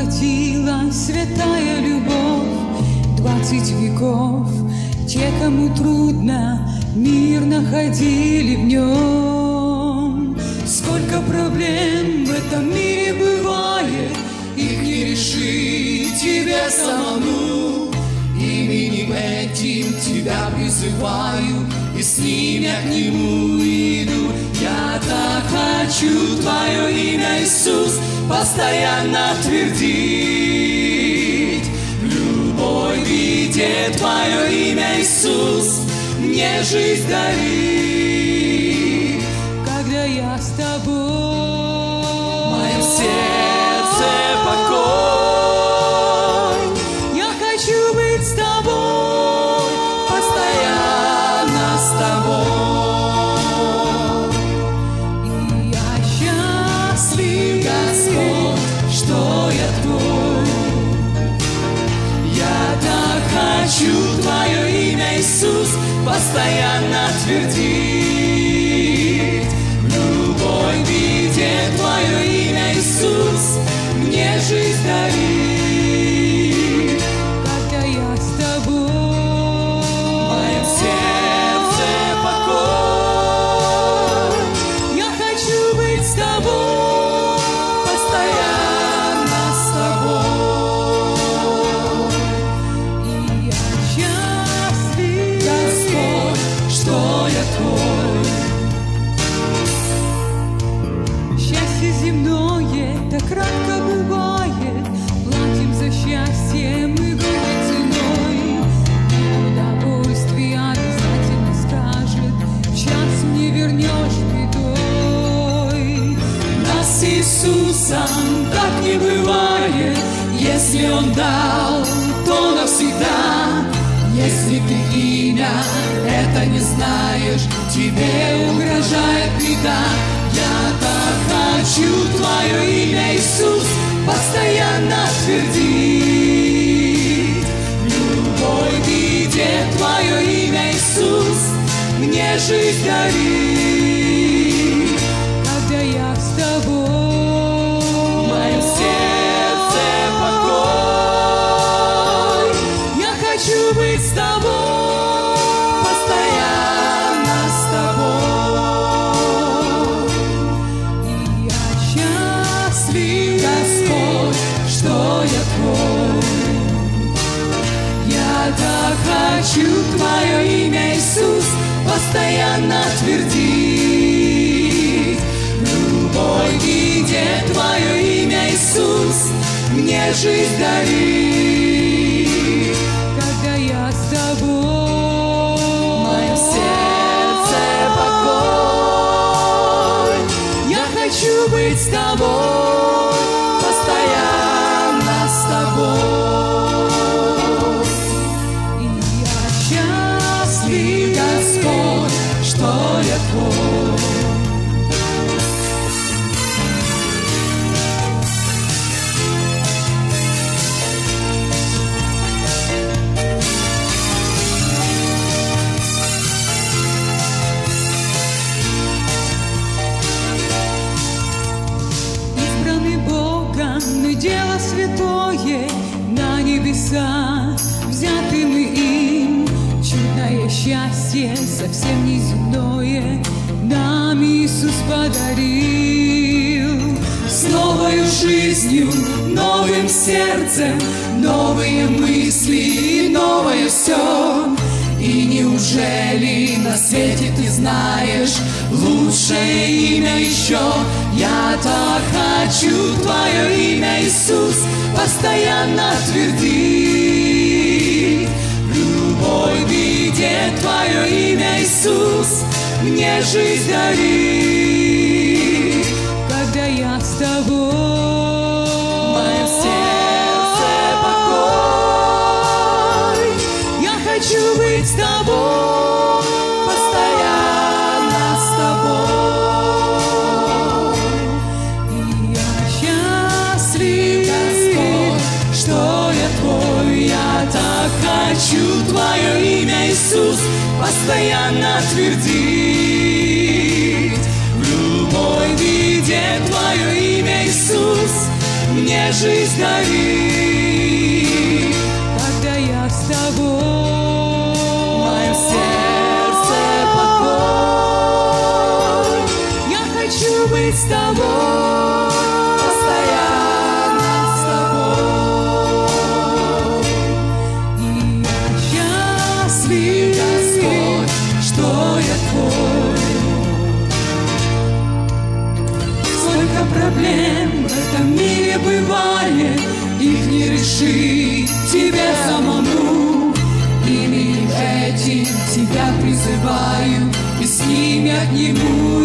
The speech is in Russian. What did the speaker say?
воплотилась святая любовь. Двадцать веков Те, кому трудно, мир находили в нем. Сколько проблем в этом мире бывает Их не решить тебе самому. Именем этим тебя призываю И с ним я к нему иду. Я так хочу твое имя, Иисус Постоянно твердить В любой беде твое имя, Иисус Мне жизнь дарит. Когда я с тобой Постоянно твердить Иисусом так не бывает. Если Он дал, то навсегда. Если ты имя это не знаешь Тебе угрожает беда. Я так хочу твое имя, Иисус Постоянно твердить В любой беде твое имя, Иисус Мне жизнь дарит хочу твое имя, Иисус Постоянно твердить любой беде твое имя, Иисус Мне жизнь дарит Когда я с тобой В сердце покой Я хочу быть с тобой что я твой дело святое на небеса, взяты мы им. Чудное счастье, совсем неземное, нам Иисус подарил. С новой жизнью, новым сердцем, новые мысли и новое все. И неужели на свете ты знаешь лучшее имя еще? Я так хочу твое имя, Иисус, постоянно твердить. Мне жизнь дарит. постоянно твердить В любой беде Твое имя, Иисус, мне жизнь дарит. души тебе самому. Именем этим тебя призываю, и с ним я отниму